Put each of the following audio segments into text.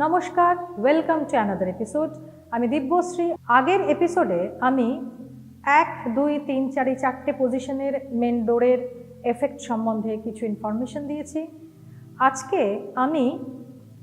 নমস্কার welcome to another episode আমি দিব্যশ্রী। আগের এপিসোডে আমি এক, দুই, তিন, চার চারটে পজিশনের মেন ডোরের এফেক্ট সম্বন্ধে কিছু ইনফরমেশন দিয়েছি। আজকে আমি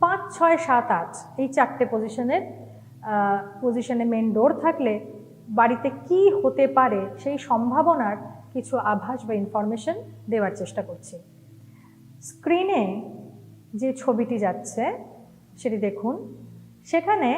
পাঁচ, ছয়, সাত, আট এই চারটে পজিশনের পজিশনে মেন ডোর থাকলে বাড়িতে কি হতে পারে সেই সম্ভাবনার কিছু আভাস বা ইনফরমেশন দেওয়ার চেষ্টা করছি। স্ক্রিনে যে ছবিটি যাচ্ছে সেটি দেখুন। সেখানে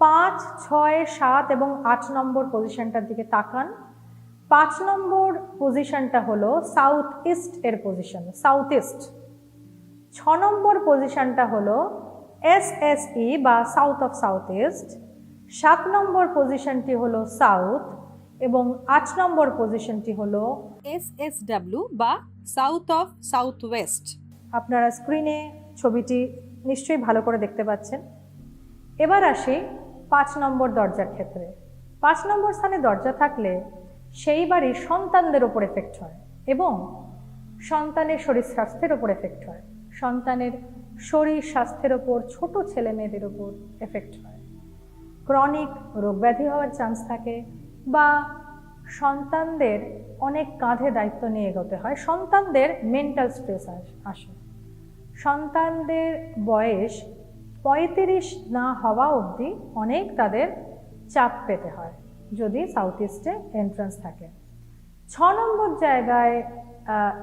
পাঁচ ছয় সাত এবং আট নম্বর পজিশনটার দিকে তাকান। পাঁচ নম্বর পজিশনটা হলো সাউথ ইস্ট এর পজিশন সাউথ ইস্ট ছ নম্বর পজিশনটা হলো এস এস ই বা সাউথ অফ সাউথ ইস্ট সাত নম্বর পজিশনটি হলো সাউথ এবং আট নম্বর পজিশনটি হলো এস এস ডাব্লিউ বা সাউথ অফ সাউথ ওয়েস্ট আপনারা স্ক্রিনে ছবিটি নিশ্চয়ই ভালো করে দেখতে পাচ্ছেন। এবার আসি পাঁচ নম্বর দরজার ক্ষেত্রে। পাঁচ নম্বর স্থানে দরজা থাকলে সেই বাড়ির সন্তানদের ওপর এফেক্ট হয় এবং সন্তানের শরীর স্বাস্থ্যের ওপর এফেক্ট হয়। সন্তানের শরীর স্বাস্থ্যের ওপর ছোট ছেলে মেয়েদের ওপর এফেক্ট হয়। ক্রনিক রোগব্যাধি হওয়ার চান্স থাকে বা সন্তানদের অনেক কাঁধে দায়িত্ব নিয়ে এগোতে হয়। সন্তানদের মেন্টাল স্ট্রেস আসে। সন্তানদের বয়স পঁয়ত্রিশ না হওয়া অবধি অনেক তাদের চাপ পেতে হয়, যদি সাউথ ইস্টে এন্ট্রান্স থাকে। ছ নম্বর জায়গায়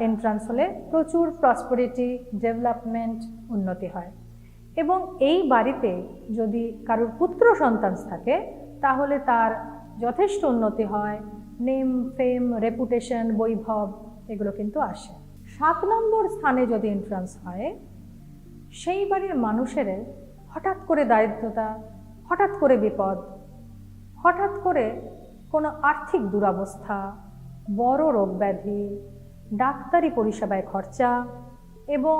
এন্ট্রান্স হলে প্রচুর প্রসপরিটি ডেভেলপমেন্ট উন্নতি হয়। এবং এই বাড়িতে যদি কারোর পুত্র সন্তান থাকে, তাহলে তার যথেষ্ট উন্নতি হয়। নেম ফেম রেপুটেশন বৈভব, এগুলো কিন্তু আসে। সাত নম্বর স্থানে যদি এন্ট্রান্স হয়, সেই বাড়ির মানুষের হঠাৎ করে দারিদ্রতা, হঠাৎ করে বিপদ, হঠাৎ করে কোনো আর্থিক দুরবস্থা, বড় রোগ ব্যাধি, ডাক্তারি পরিষেবায় খরচা এবং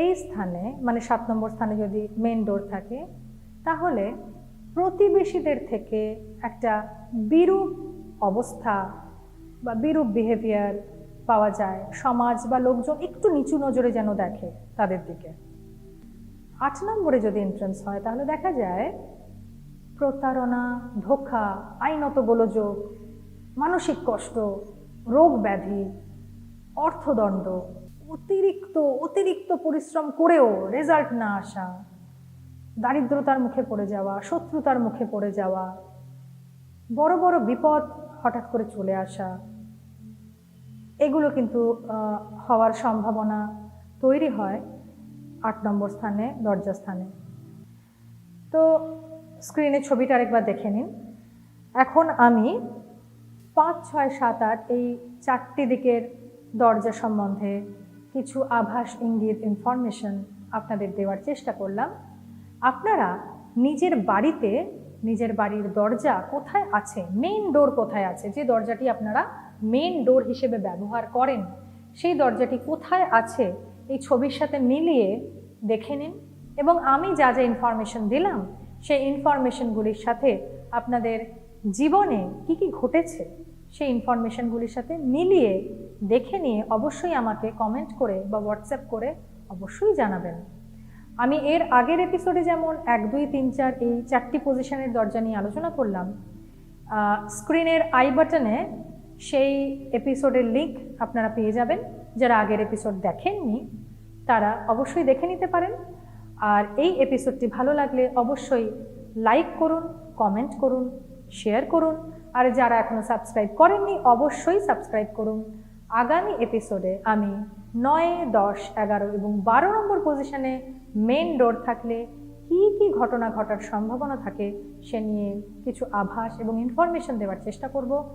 এই স্থানে মানে সাত নম্বর স্থানে যদি মেন ডোর থাকে, তাহলে প্রতিবেশীদের থেকে একটা বিরূপ অবস্থা বা বিরূপ বিহেভিয়ার পাওয়া যায়। সমাজ বা লোকজন একটু নিচু নজরে যেন দেখে তাদের দিকে। আট নম্বরে যদি এন্ট্রান্স হয়, তাহলে দেখা যায় প্রতারণা, ধোঁকা, আইনত গোলযোগ, মানসিক কষ্ট, রোগ ব্যাধি, অর্থদণ্ড, অতিরিক্ত অতিরিক্ত পরিশ্রম করেও রেজাল্ট না আসা, দারিদ্রতার মুখে পড়ে যাওয়া, শত্রুতার মুখে পড়ে যাওয়া, বড় বড় বিপদ হঠাৎ করে চলে আসা এগুলো কিন্তু হওয়ার সম্ভাবনা তৈরি হয় আট নম্বর স্থানে, দরজা স্থানে। তো স্ক্রিনে ছবিটা আরেকবার দেখে নিন। এখন আমি পাঁচ, ছয়, সাত, আট এই চারটি দিকের দরজা সম্বন্ধে কিছু আভাস, ইঙ্গিত ইনফরমেশন আপনাদের দেওয়ার চেষ্টা করলাম। আপনারা নিজের বাড়িতে, নিজের বাড়ির দরজা কোথায় আছে মেইন ডোর কোথায় আছে, যে দরজাটি আপনারা মেইন ডোর হিসেবে ব্যবহার করেন, সেই দরজাটি কোথায় আছে এই ছবির সাথে মিলিয়ে দেখে নিন। এবং আমি যা যা ইনফরমেশন দিলাম, সেই ইনফরমেশনগুলির সাথে আপনাদের জীবনে কি কি ঘটেছে, সেই ইনফরমেশনগুলির সাথে মিলিয়ে দেখে নিয়ে অবশ্যই আমাকে কমেন্ট করে বা হোয়াটসঅ্যাপ করে অবশ্যই জানাবেন। আমি এর আগের এপিসোডে যেমন এক, দুই, তিন, চার এই চারটি পজিশনের দরজা নিয়ে আলোচনা করলাম স্ক্রিনের আই বাটনে সেই এপিসোডের লিঙ্ক আপনারা পেয়ে যাবেন। যারা আগের এপিসোড দেখেননি, তারা অবশ্যই দেখে নিতে পারেন। আর এই এপিসোডটি ভালো লাগলে অবশ্যই লাইক করুন কমেন্ট করুন শেয়ার করুন। আর যারা এখনও সাবস্ক্রাইব করেননি, অবশ্যই সাবস্ক্রাইব করুন। আগামী এপিসোডে আমি নয়, দশ, এগারো এবং বারো নম্বর পজিশনে মেন ডোর থাকলে কী কী ঘটনা ঘটার সম্ভাবনা থাকে, সে নিয়ে কিছু আভাস এবং ইনফরমেশন দেওয়ার চেষ্টা করব।